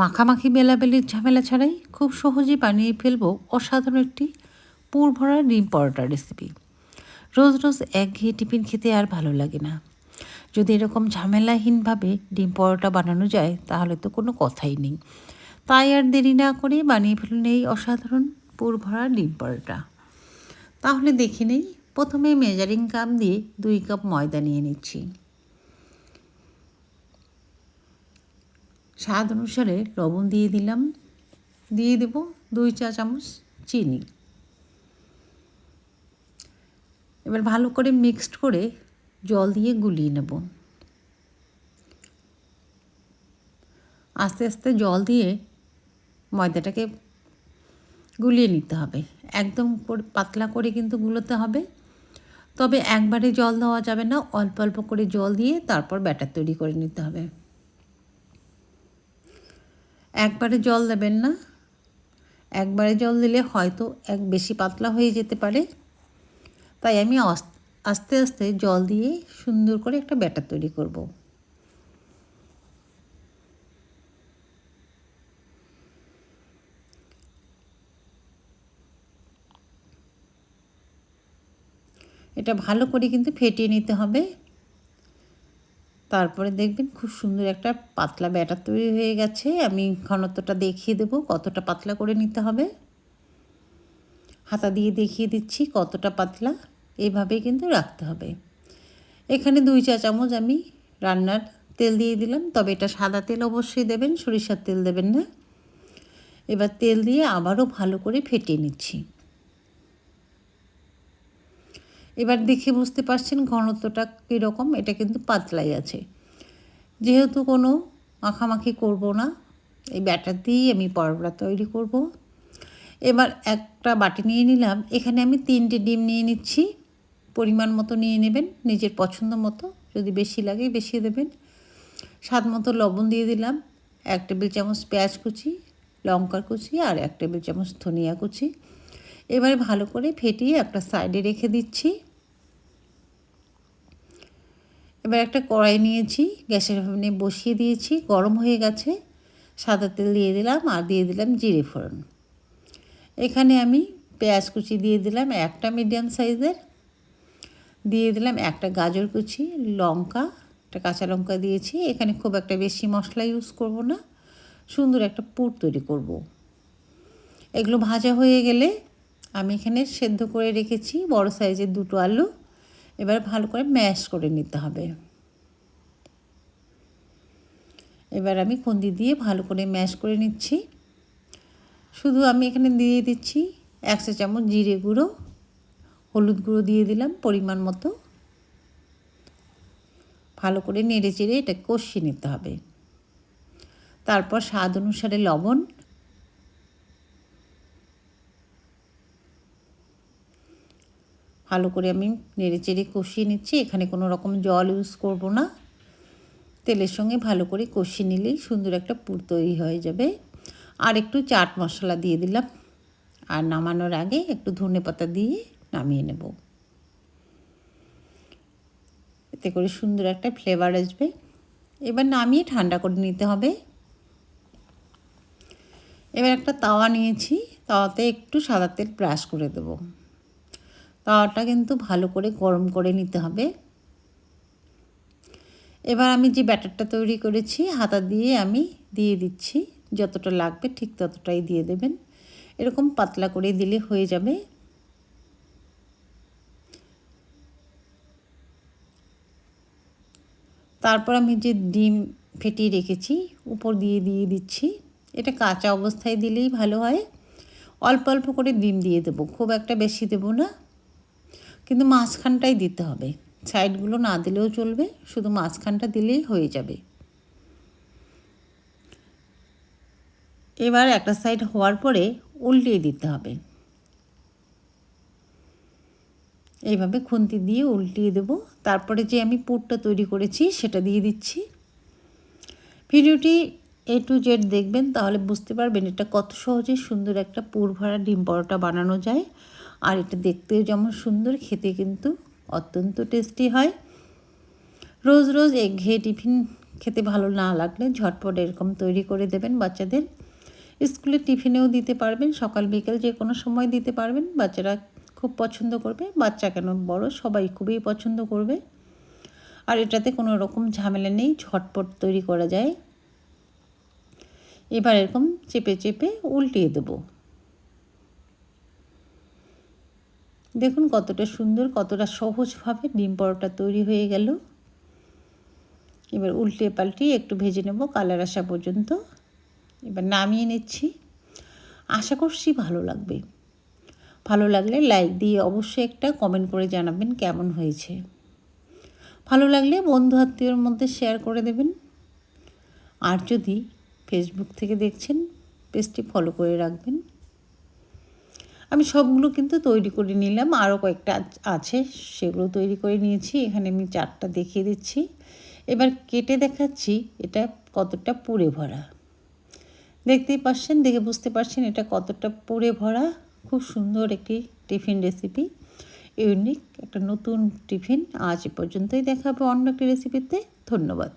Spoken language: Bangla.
মাখামাখি বেলাবেলির ঝামেলা ছাড়াই খুব সহজেই বানিয়ে ফেলব অসাধারণ একটি পুর ভরা ডিম পরোটা রেসিপি রোজ রোজ একঘেয়ে টিফিন খেতে আর ভালো লাগে না। যদি এরকম ঝামেলাহীনভাবে ডিম পরোটা বানানো যায়, তাহলে তো কোনো কথাই নেই। তাই আর দেরি না করে বানিয়ে ফেলুন এই অসাধারণ পুর ভরা ডিম পরোটা। তাহলে দেখে নেই, প্রথমে মেজারিং কাপ দিয়ে দুই কাপ ময়দা নিয়ে নিচ্ছি। স্বাদ অনুসারে লবণ দিয়ে দিলাম। দিয়ে দেব দুই চা চামচ চিনি। এবার ভালো করে মিক্সড করে জল দিয়ে গুলিয়ে নেব। আস্তে আস্তে জল দিয়ে ময়দাটাকে গুলিয়ে নিতে হবে। একদম পাতলা করে কিন্তু গুলোতে হবে। তবে একবারে জল দেওয়া যাবে না, অল্প অল্প করে জল দিয়ে তারপর ব্যাটার তৈরি করে নিতে হবে। একবারে জল দেবেন না। একবারে জল দিলে হয়তো এক বেশি পাতলা হয়ে যেতে পারে। তাই আমি আস্তে আস্তে জল দিয়ে সুন্দর করে একটা ব্যাটার তৈরি করব। এটা ভালো করে কিন্তু ফেটিয়ে নিতে হবে। তারপরে দেখবেন খুব সুন্দর একটা পাতলা ব্যাটার তৈরি হয়ে গেছে। আমি ঘনত্বটা দেখিয়ে দেবো, কতটা পাতলা করে নিতে হবে। হাতা দিয়ে দেখিয়ে দিচ্ছি কতটা পাতলা, এভাবে কিন্তু রাখতে হবে। এখানে দুই চা চামচ আমি রান্নার তেল দিয়ে দিলাম, তবে এটা সাদা তেল অবশ্যই দেবেন, সরিষার তেল দেবেন না। এবার তেল দিয়ে আবারও ভালো করে ফেটিয়ে নিচ্ছি। এবার দেখে বুঝতে পারছেন ঘনত্বটা কীরকম, এটা কিন্তু পাতলাই আছে। যেহেতু কোনো মাখামাখি করব না, এই ব্যাটার দিয়েই আমি পরোটা তৈরি করব। এবার একটা বাটি নিয়ে নিলাম, এখানে আমি তিনটে ডিম নিয়ে নিচ্ছি। পরিমাণ মতো নিয়ে নেবেন, নিজের পছন্দ মতো, যদি বেশি লাগে বেশি দেবেন। স্বাদ মতো লবণ দিয়ে দিলাম, এক টেবিল চামচ পেঁয়াজ কুচি, লঙ্কার কুচি আর এক টেবিল চামচ ধনিয়া কুচি। এবারে ভালো করে ফেটিয়ে একটা সাইডে রেখে দিচ্ছি। এবার একটা কড়াই নিয়েছি, গ্যাসের ওভেনে বসিয়ে দিয়েছি, গরম হয়ে গেছে। সাদা তেল দিয়ে দিলাম আর দিয়ে দিলাম জিরে ফোড়ন। এখানে আমি পেঁয়াজ কুচি দিয়ে দিলাম একটা মিডিয়াম সাইজের। দিয়ে দিলাম একটা গাজর কুচি, লঙ্কা, একটা কাঁচা লঙ্কা দিয়েছি। এখানে খুব একটা বেশি মশলা ইউজ করব না, সুন্দর একটা পুর তৈরি করব। এগুলো ভাজা হয়ে গেলে আমি এখানে সেদ্ধ করে রেখেছি বড় সাইজের দুটো আলু। এবার ভালো করে ম্যাশ করে নিতে হবে। এবার আমি খুন্দি দিয়ে ভালো করে ম্যাশ করে নিচ্ছি। শুধু আমি এখানে দিয়ে দিচ্ছি একশো চামচ জিরে গুঁড়ো, হলুদ গুঁড়ো দিয়ে দিলাম পরিমাণ মতো। ভালো করে নেড়ে চেড়ে এটা কষিয়ে নিতে হবে। তারপর স্বাদ অনুসারে লবণ ভালো করে আমি নেড়ে চেড়ে কষিয়ে নিচ্ছি। এখানে কোনো রকম জল ইউজ করব না। তেলের সঙ্গে ভালো করে কষিয়ে নিলেই সুন্দর একটা পুর তৈরি হয়ে যাবে। আর একটু চাট মশলা দিয়ে দিলাম। আর নামানোর আগে একটু ধনে পাতা দিয়ে নামিয়ে নেব। এতে করে সুন্দর একটা ফ্লেভার আসবে। এবার নামিয়ে ঠান্ডা করে নিতে হবে। এবার একটা তাওয়া নিয়েছি। তাওয়াতে একটু সাদা তেল ব্রাশ করে দেবো। তাওয়াটা কিন্তু ভালো করে গরম করে নিতে হবে। এবার আমি যে ব্যাটারটা তৈরি করেছি, হাতা দিয়ে আমি দিয়ে দিচ্ছি। যতটা লাগবে ঠিক ততটাই দিয়ে দেবেন। এরকম পাতলা করে দিলে হয়ে যাবে। তারপর আমি যে ডিম ফেটিয়ে রেখেছি, উপর দিয়ে দিয়ে দিচ্ছি। এটা কাঁচা অবস্থায় দিলেই ভালো হয়। অল্প অল্প করে ডিম দিয়ে দেবো। খুব একটা বেশি দেবো না। কিন্তু মাঝখানটাই দিতে হবে। সাইডগুলো না দিলেও চলবে, শুধু মাঝখানটা দিলেই হয়ে যাবে। এবার একটা সাইড হওয়ার পরে উল্টিয়ে দিতে হবে। এইভাবে খুন্তি দিয়ে উল্টিয়ে দেবো। তারপরে যে আমি পুরটা তৈরি করেছি সেটা দিয়ে দিচ্ছি। ভিডিওটি এ টু জেড দেখবেন, তাহলে বুঝতে পারবেন এটা কত সহজে সুন্দর একটা পুর ভরা ডিম পরোটা বানানো যায়। আর এটা দেখতেও যেমন সুন্দর, খেতে কিন্তু অত্যন্ত টেস্টি হয়। রোজ রোজ ঘেয়ে টিফিন খেতে ভালো না লাগলে ঝটপট এরকম তৈরি করে দেবেন বাচ্চাদের। স্কুলে টিফিনেও দিতে পারবেন, সকাল বিকেল যে কোনো সময় দিতে পারবেন। বাচ্চারা খুব পছন্দ করবে, বাচ্চা কেন বড়, সবাই খুবই পছন্দ করবে। আর এটাতে কোনো রকম ঝামেলা নেই, ঝটপট তৈরি করা যায়। এবার এরকম চেপে চেপে উল্টিয়ে দেবো। দেখুন কতটা সুন্দর, কতটা সহজভাবে ডিম পরোটা তৈরি হয়ে গেল। এবার উল্টে পাল্টিয়ে একটু ভেজে নেব কালার আসা পর্যন্ত। এবার নামিয়ে নিচ্ছি। আশা করছি ভালো লাগবে। ভালো লাগলে লাইক দিয়ে অবশ্যই একটা কমেন্ট করে জানাবেন কেমন হয়েছে। ভালো লাগলে বন্ধু আত্মীয়র মধ্যে শেয়ার করে দেবেন। আর যদি ফেসবুক থেকে দেখছেন, পেজটি ফলো করে রাখবেন। আমি সবগুলো কিন্তু তৈরি করে নিলাম। আরও কয়েকটা আছে, সেগুলো তৈরি করে নিয়েছি। এখানে আমি চারটা দেখিয়ে দিচ্ছি। এবার কেটে দেখাচ্ছি এটা কতটা পুড়ে ভরা। দেখতেই পাচ্ছেন, দেখে বুঝতে পারছেন এটা কতটা পুড়ে ভরা। খুব সুন্দর একটি টিফিন রেসিপি। ইউনিক, একটা নতুন টিফিন। আজ পর্যন্তই দেখা হবে অন্য একটি রেসিপিতে। ধন্যবাদ।